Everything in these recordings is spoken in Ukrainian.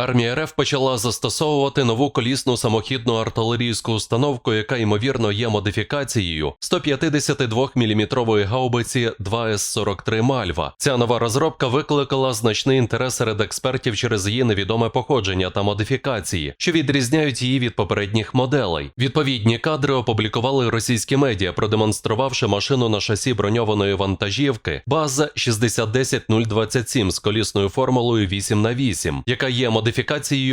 Армія РФ почала застосовувати нову колісну самохідну артилерійську установку, яка ймовірно є модифікацією 152-мм гаубиці 2С-43 Мальва. Ця нова розробка викликала значний інтерес серед експертів через її невідоме походження та модифікації, що відрізняють її від попередніх моделей. Відповідні кадри опублікували російські медіа, продемонструвавши машину на шасі броньованої вантажівки база 60027 з колісною формулою 8 на 8 яка є модифікацією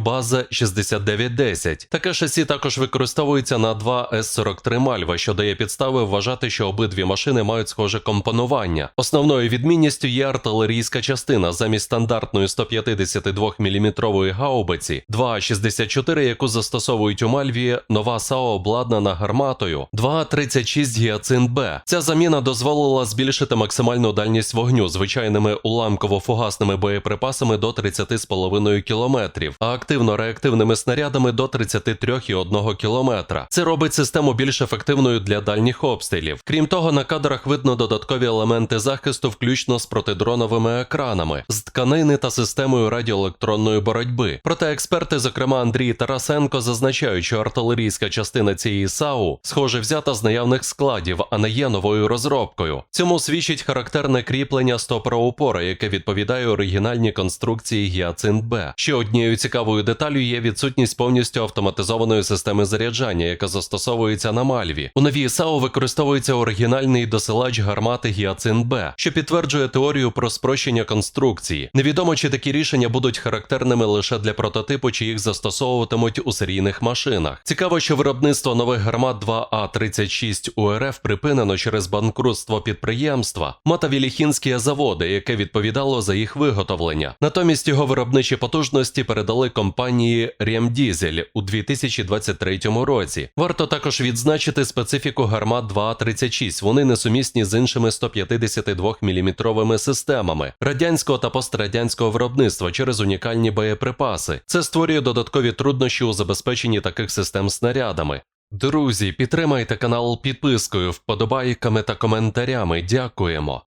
база 6910. Таке шасі також використовується на 2 С-43 Мальва, що дає підстави вважати, що обидві машини мають схоже компонування. Основною відмінністю є артилерійська частина замість стандартної 152-мм гаубиці 2А64, яку застосовують у Мальві, нова САО обладнана гарматою 2А36 Гіацин Б. Ця заміна дозволила збільшити максимальну дальність вогню звичайними уламково-фугасними боєприпасами до 30,5 км, а активно-реактивними снарядами до 33,1 км. Це робить систему більш ефективною для дальніх обстрілів. Крім того, на кадрах видно додаткові елементи захисту, включно з протидроновими екранами, з тканини та системою радіоелектронної боротьби. Проте експерти, зокрема Андрій Тарасенко, зазначають, що артилерійська частина цієї САУ схоже взята з наявних складів, а не є новою розробкою. Цьому свідчить характерне кріплення стопора-упора, яке відповідає оригінальній конструкції Гіацинт Б. Ще однією цікавою деталю є відсутність повністю автоматизованої системи заряджання, яка застосовується на Мальві. У новій САУ використовується оригінальний досилач гармати Гіацин Б, що підтверджує теорію про спрощення конструкції. Невідомо, чи такі рішення будуть характерними лише для прототипу, чи їх застосовуватимуть у серійних машинах. Цікаво, що виробництво нових гармат 2А36 УРФ припинено через банкрутство підприємства Мотовіліхінські заводи, яке відповідало за їх виготовлення. Натомість його виробничі потужності передали компанії Рємдізель у 2023 році. Варто також відзначити специфіку гармат 2А36. Вони несумісні з іншими 152-мм системами радянського та пострадянського виробництва через унікальні боєприпаси. Це створює додаткові труднощі у забезпеченні таких систем снарядами. Друзі, підтримайте канал підпискою, вподобайками та коментарями. Дякуємо.